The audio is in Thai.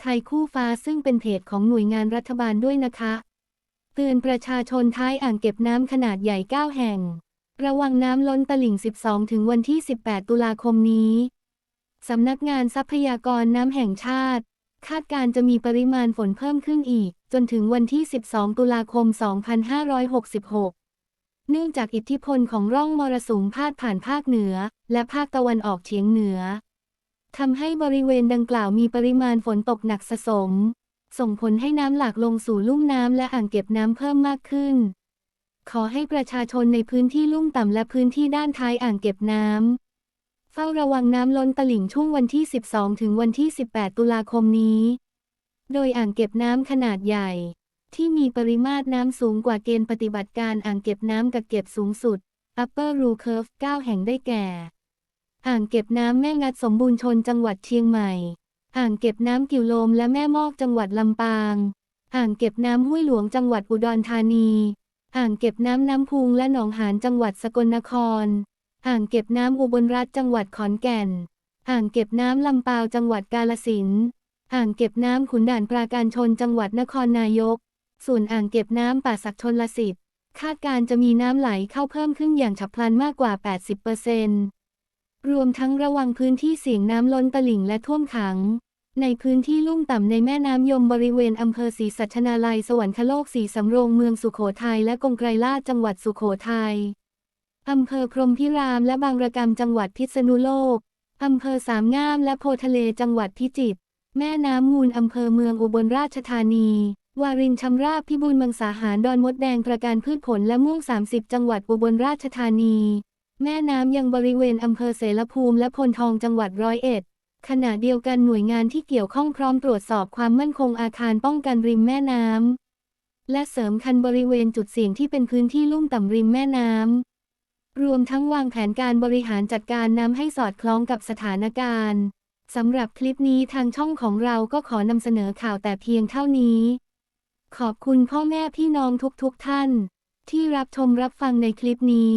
ไทยคู่ฟ้าซึ่งเป็นเพจของหน่วยงานรัฐบาลด้วยนะคะ เตือนประชาชนท้ายอ่างเก็บน้ำขนาดใหญ่ 9 แห่ง ระวังน้ำล้นตลิ่ง 12 ถึงวันที่ 18 ตุลาคมนี้สำนักงานทรัพยากรน้ำแห่งชาติ คาดการจะมีปริมาณฝนเพิ่มขึ้นอีก จนถึงวันที่ 12 ตุลาคม 2566เนื่องจากอิทธิพลของร่องมรสุมพาดผ่านภาคเหนือ และภาคตะวันออกเฉียงเหนือ ทำให้บริเวณดังกล่าวมีปริมาณฝนตกหนักสะสม ส่งผลให้น้ำหลากลงสู่ลุ่มน้ำและอ่างเก็บน้ำเพิ่มมากขึ้น ขอให้ประชาชนในพื้นที่ลุ่มต่ำและพื้นที่ด้านท้ายอ่างเก็บน้ำเฝ้าระวังน้ำล้นตลิ่งช่วงวันที่ 12 ถึงวันที่ 18 ตุลาคมนี้ โดยอ่างเก็บน้ำขนาดใหญ่ ที่มีปริมาตรน้ำสูงกว่าเกณฑ์ปฏิบัติการอ่างเก็บน้ำกักเก็บสูงสุด Upper Rue Curve 9 แห่งได้แก่ อ่างเก็บน้ำแม่งัดสมบูรณ์ชนจังหวัดเชียงใหม่ อ่างเก็บน้ำกิ่วโลมและแม่มอกจังหวัดลำปาง อ่างเก็บน้ำห้วยหลวงจังหวัดอุดรธานี อ่างเก็บน้ำน้ำพุงและหนองหานจังหวัดสกลนคร อ่างเก็บน้ำอุบลรัฐจังหวัดขอนแก่น อ่างเก็บน้ำลำปาวจังหวัดกาฬสินอ่างเก็บน้ำขุนด่านปราการชนจังหวัดนครนายก ส่วนอ่างเก็บน้ำป่าสักชนลสิทธิ์คาดการจะมีน้ำไหลเข้าเพิ่มขึ้นอย่างฉับพลันมากกว่า 80%ร รวมทั้งระวังพื้นที่เสี่ยงน้ำล้นตลิ่งและท่วมขัง ในพื้นที่ลุ่มต่ำในแม่น้ำยมบริเวณอำเภอศรีสัชนาลัยสวรรคโลกศรีสำโรงเมืองสุโขทัยและกงไกรลาชจังหวัดสุโขทัยอำเภอพรมพิรามและบางระกำจังหวัดพิษณุโลกอำเภอสามงามและโพทะเลจังหวัดพิจิตรแม่น้ำมูลอำเภอเมืองอุบลราชธานี วารินชำราบพิบูลมังสาหารดอนมดแดงประการพืชผลและม่วง 30 จังหวัดอุบลราชธานี แม่น้ำยังบริเวณอำเภอเสรภูมิและพลทองจังหวัดร้อยเอ็ด ขณะเดียวกันหน่วยงานที่เกี่ยวข้องพร้อมตรวจสอบความมั่นคงอาคารป้องกันริมแม่น้ำและเสริมคันบริเวณจุดเสี่ยงที่เป็นพื้นที่ลุ่มต่ำริมแม่น้ำรวมทั้งวางแผนการบริหารจัดการน้ำให้สอดคล้องกับสถานการณ์สำหรับคลิปนี้ทางช่องของเราก็ขอนำเสนอข่าวแต่เพียงเท่านี้ ขอบคุณพ่อแม่พี่น้องทุกๆทท่าน ที่รับชมรับฟังในคลิปนี้